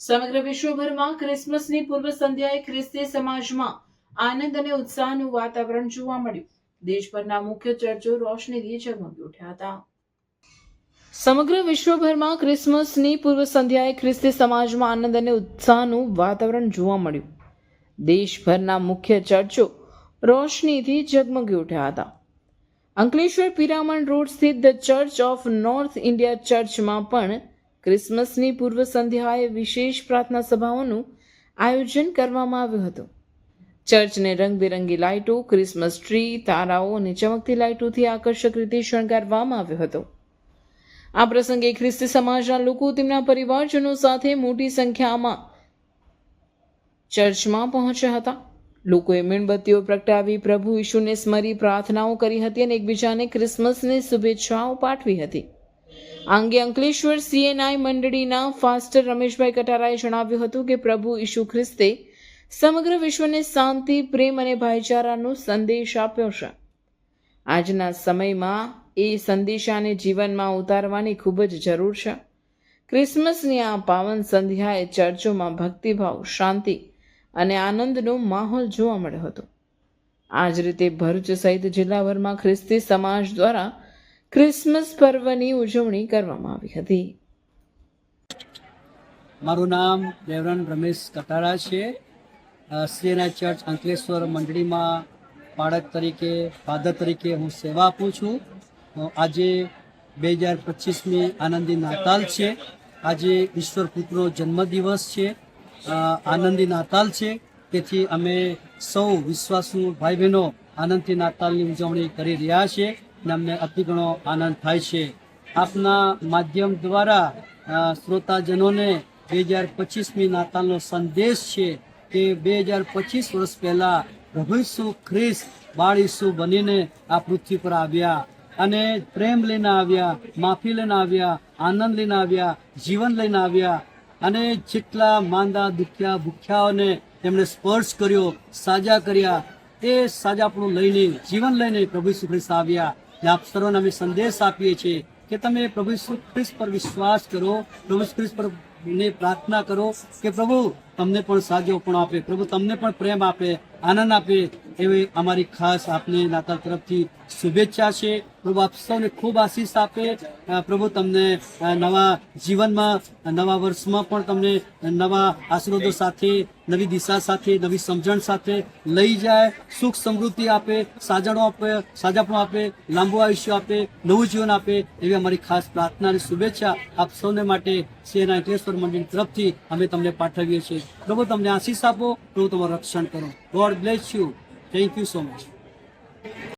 સમગ્ર વિશ્વભરમાં ક્રિસમસની પૂર્વ સંધ્યાએ ખ્રિસ્તી સમાજમાં આનંદ અને ઉત્સાહનું વાતાવરણ જોવા મળ્યું. દેશભરના મુખ્ય ચર્ચો રોશનીથી ઝગમગી ઉઠ્યા હતા. સમગ્ર વિશ્વભરમાં ક્રિસમસની પૂર્વ સંધ્યાએ ખ્રિસ્તી સમાજમાં આનંદ અને ઉત્સાહનું વાતાવરણ જોવા મળ્યું. દેશભરના મુખ્ય ચર્ચો રોશનીથી ઝગમગી ઉઠ્યા હતા. અંકલેશ્વર પિરામણ રોડ સ્થિત the Church of North India ચર્ચમાં પણ ક્રિસમસની પૂર્વ સંધ્યાએ વિશેષ પ્રાર્થના સભાઓનું આયોજન કરવામાં આવ્યું હતું. ચર્ચને રંગબેરંગી લાઇટો, ક્રિસમસ ટ્રી, તારાઓ અને ચમકતી લાઇટોથી આકર્ષક રીતે શણગારવામાં આવ્યો હતો. આ પ્રસંગે ખ્રિસ્તી સમાજના લોકો તેમના પરિવારજનો સાથે મોટી સંખ્યામાં ચર્ચમાં પહોંચ્યા હતા. લોકોએ મીણબત્તીઓ પ્રગટાવી પ્રભુ ઈશુને સ્મરી પ્રાર્થનાઓ કરી હતી અને એકબીજાને ક્રિસમસની શુભેચ્છાઓ પાઠવી હતી. અંગે અંકલેશ્વર સીએનઆઈ મંડળીના ફાસ્ટર રમેશભાઈ કટારાએ જણાવ્યું હતું કે પ્રભુ ઈશુ ખ્રિસ્તે સમગ્ર વિશ્વને શાંતિ, પ્રેમ અને ભાઈચારાનો સંદેશ આપ્યો છે. આજના સમયમાં એ સંદેશાને જીવનમાં ઉતારવાની ખૂબ જ જરૂર છે. ક્રિસમસની આ પાવન સંધ્યાએ ચર્ચોમાં ભક્તિભાવ, શાંતિ અને આનંદનો માહોલ જોવા મળ્યો હતો. આ જ રીતે ભરૂચ સહિત જિલ્લાભરમાં ખ્રિસ્તી સમાજ દ્વારા ક્રિસમસ પર્વની ઉજવણી કરવામાં આવી હતી. મારું નામ દેવરાન રમેશ કટારા છે. શ્રીના ચર્ચ અંકલેશ્વર મંડળીમાં બાળક તરીકે, ફાધર તરીકે હું સેવા આપું છું. આજે બે હજાર પચીસમી આનંદી નાતાલ છે. આજે ઈશ્વર પુત્રનો જન્મદિવસ છે. આનંદી નાતાલ છે. તેથી અમે સૌ વિશ્વાસુ ભાઈ બહેનો આનંદથી નાતાલની ઉજવણી કરી રહ્યા છીએ અને અમને અતિ ઘણો આનંદ થાય છે. આપના માધ્યમ દ્વારા શ્રોતાજનોને બે હજાર પચીસમી નાતાલનો સંદેશ છે કે બે હજાર પચીસ વર્ષ પહેલા પ્રભુ ઈસુ ખ્રિસ્ત બાળ બનીને આ પૃથ્વી પર આવ્યા અને પ્રેમ લઈને આવ્યા, માફી લઈને આવ્યા, આનંદ લઈને આવ્યા, જીવન લઈને આવ્યા અને જેટલા માંદા, દુખ્યા, ભૂખ્યાઓને તેમણે સ્પર્શ કર્યો, સાજા કર્યા, એ સાજાપણું લઈને, જીવન લઈને પ્રભુ ઈસુ ખ્રિસ્ત આવ્યા. ને આપ સર્વને અમે સંદેશ આપીએ છીએ કે તમે પ્રભુ ખ્રિસ્ત પર વિશ્વાસ કરો, પ્રભુ ખ્રિસ્ત પર ને પ્રાર્થના કરો કે પ્રભુ તમને પણ સાજો પણ આપે, પ્રભુ તમને પણ પ્રેમ આપે, આનંદ આપે એવી અમારી ખાસ આપને દાતા તરફથી શુભેચ્છા છે. પ્રભુ આપ સૌને ખૂબ આશીષ આપે. પ્રભુ તમને નવા જીવનમાં નવા વર્ષમાં પણ તમને નવા આશીર્વાદો સાથે, નવી દિશા સાથે, નવી સમજણ સાથે લઈ જાય, સુખ સમૃદ્ધિ આપે, સાજણો આપે, સાજાપણું આપે, લાંબુ આયુષ્ય આપે, નવું જીવન આપે એવી અમારી ખાસ પ્રાર્થના અને શુભેચ્છા આપ સૌને માટે સેના અંકલેશ્વર મંદિર તરફથી અમે તમને પાઠવીએ છીએ. પ્રભુ તમને આશીષ આપો, પ્રભુ તમારું રક્ષણ કરો. God bless you. Thank you so much